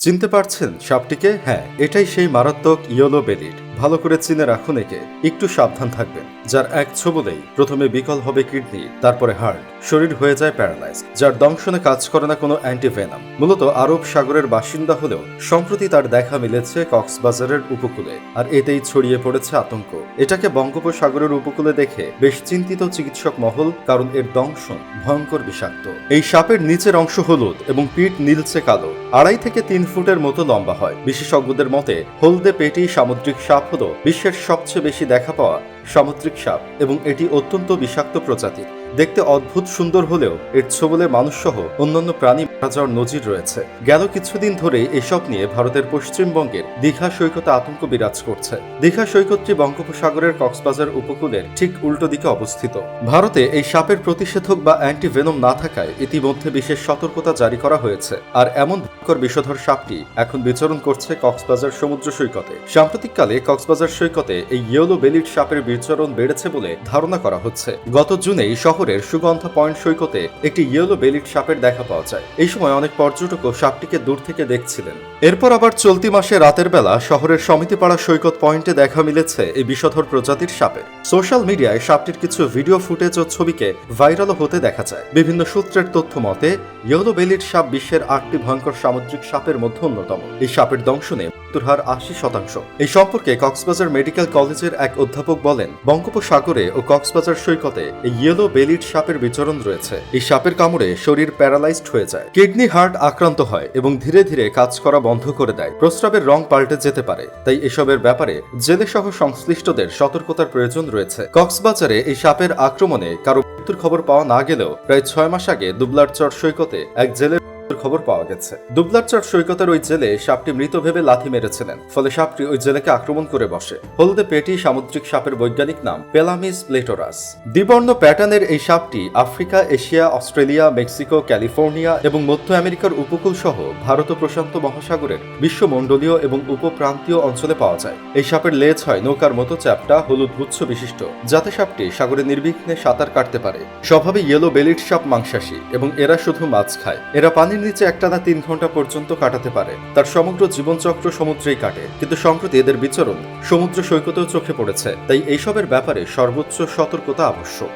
চিনতে পারছেন সাপটিকে? হ্যাঁ এটাই সেই মারাত্মক ইয়েলো বেলিড ভালো করে চিনে রাখুন একে। একটু সাবধান থাকবেন। যার এক ছবলেই প্রথমে বিকল হবে কিডনি, তারপরে হার্ট। শরীর হয়ে যায় প্যারালাইজ। যার দংশনে কাজ করে না কোনো অ্যান্টিভেনাম। মূলত আরব সাগরের বাসিন্দা হলেও সম্প্রতি তার দেখা মিলেছে কক্সবাজারের উপকূলে। আর এতেই ছড়িয়ে পড়েছে আতঙ্ক। এটাকে বঙ্গোপসাগরের উপকূলে দেখে বেশ চিন্তিত চিকিৎসক মহল, কারণ এর দংশন ভয়ঙ্কর বিষাক্ত। এই সাপের নিচের অংশ হলুদ এবং পিঠ নীলচে কালো। আড়াই থেকে তিন ফুটের মতো লম্বা হয়। বিশেষজ্ঞদের মতে, হলদে পেটি সামুদ্রিক সাপ হল বিশ্বের সবচেয়ে বেশি দেখা পাওয়া সামুদ্রিক সাপ এবং এটি অত্যন্ত বিষাক্ত প্রজাতির। দেখতে অদ্ভুত সুন্দর হলেও এর ছোবলে মানুষসহ অন্যান্য প্রাণী মারা যাওয়ার নজির রয়েছে। গেল কিছুদিন ধরে এসব নিয়ে ভারতের পশ্চিমবঙ্গের দীঘা সৈকতে আতঙ্ক বিরাজ করছে। দীঘা সৈকতটি বঙ্গোপসাগরের কক্সবাজার উপকূলের ঠিক উল্টো দিকে অবস্থিত। ভারতে এই সাপের প্রতিষেধক বা অ্যান্টিভেনম না থাকায় ইতিমধ্যে বিশেষ সতর্কতা জারি করা হয়েছে। আর এমন ভয়ঙ্কর বিষধর সাপটি এখন বিচরণ করছে কক্সবাজার সমুদ্র সৈকতে। সাম্প্রতিককালে কক্সবাজার সৈকতে এই ইয়েলো বেলিড সাপের বিচরণ বেড়েছে বলে ধারণা করা হচ্ছে। গত জুনেই শহরের সুগন্ধা পয়েন্ট সৈকতে একটি ইয়েলো বেলিড সাপের দেখা পাওয়া যায়। এই সময় অনেক পর্যটকও সাপটিকে দূর থেকে দেখছিলেন। এরপর আবার চলতি মাসে রাতের বেলা শহরের সমিতিপাড়া সৈকত পয়েন্টে দেখা মিলেছে এই বিষধর প্রজাতির সাপের সোশ্যাল মিডিয়ায় সাপটির কিছু ভিডিও ফুটেজ ও ছবিকে ভাইরালও হতে দেখা যায়। বিভিন্ন সূত্রের তথ্য মতে ইয়েলো বেলিড সাপ বিশ্বের আটটি ভয়ঙ্কর সামুদ্রিক সাপের মধ্যে অন্যতম। এই সাপের দংশনে মৃত্যুর হার আশি শতাংশ। এই সম্পর্কে কক্সবাজার মেডিকেল কলেজের এক অধ্যাপক বলেন, বঙ্গোপসাগরে ও কক্সবাজার সৈকতে এই ইয়েলো বেলিড সাপের বিচরণ রয়েছে। এই সাপের কামড়ে শরীর প্যারালাইজড হয়ে যায়। কিডনি হার্ট আক্রান্ত হয় এবং ধীরে ধীরে কাজ করা বন্ধ করে দেয়। প্রস্রাবের রং পাল্টে যেতে পারে। তাই এসবের ব্যাপারে জেলে সহ সংশ্লিষ্টদের সতর্কতার প্রয়োজন রয়েছে। কক্সবাজারে এই সাপের আক্রমণে কারও মৃত্যুর খবর পাওয়া না গেলেও প্রায় ছয় মাস আগে দুবলার চর সৈকতে এক জেলের খবর পাওয়া গেছে। দুবলারচর সৈকতের ওই জেলে সাপটি মৃত ভেবে লাথি মেরেছিলেন, ফলে সাপটি ওই জেলেকে আক্রমণ করে বসে। হলদে পেটি সামুদ্রিক সাপের বৈজ্ঞানিক নাম পেলামিস প্লেটোরাস। দ্বিবর্ণ প্যাটার্নের এই সাপটি Africa, Asia, Australia, Mexico, California এবং মধ্য আমেরিকার উপকূল সহ ভারত প্রশান্ত মহাসাগরের বিশ্বমণ্ডলীয় এবং উপপ্রান্তীয় অঞ্চলে পাওয়া যায়। এই সাপের লেজ হয় নৌকার মতো চ্যাপটা, হলুদ গুচ্ছ বিশিষ্ট, যাতে সাপটি সাগরে নির্বিঘ্নে সাঁতার কাটতে পারে। স্বভাবে ইয়েলো বেলিড সাপ মাংসাশী এবং এরা শুধু মাছ খায়। এরা পানির নিচে একটানা তিন ঘণ্টা পর্যন্ত কাটাতে পারে। তার সমগ্র জীবনচক্র সমুদ্রেই কাটে। কিন্তু সম্প্রতি এদের বিচরণ সমুদ্র সৈকতেও চোখে পড়েছে। তাই এইসবের ব্যাপারে সর্বোচ্চ সতর্কতা আবশ্যক।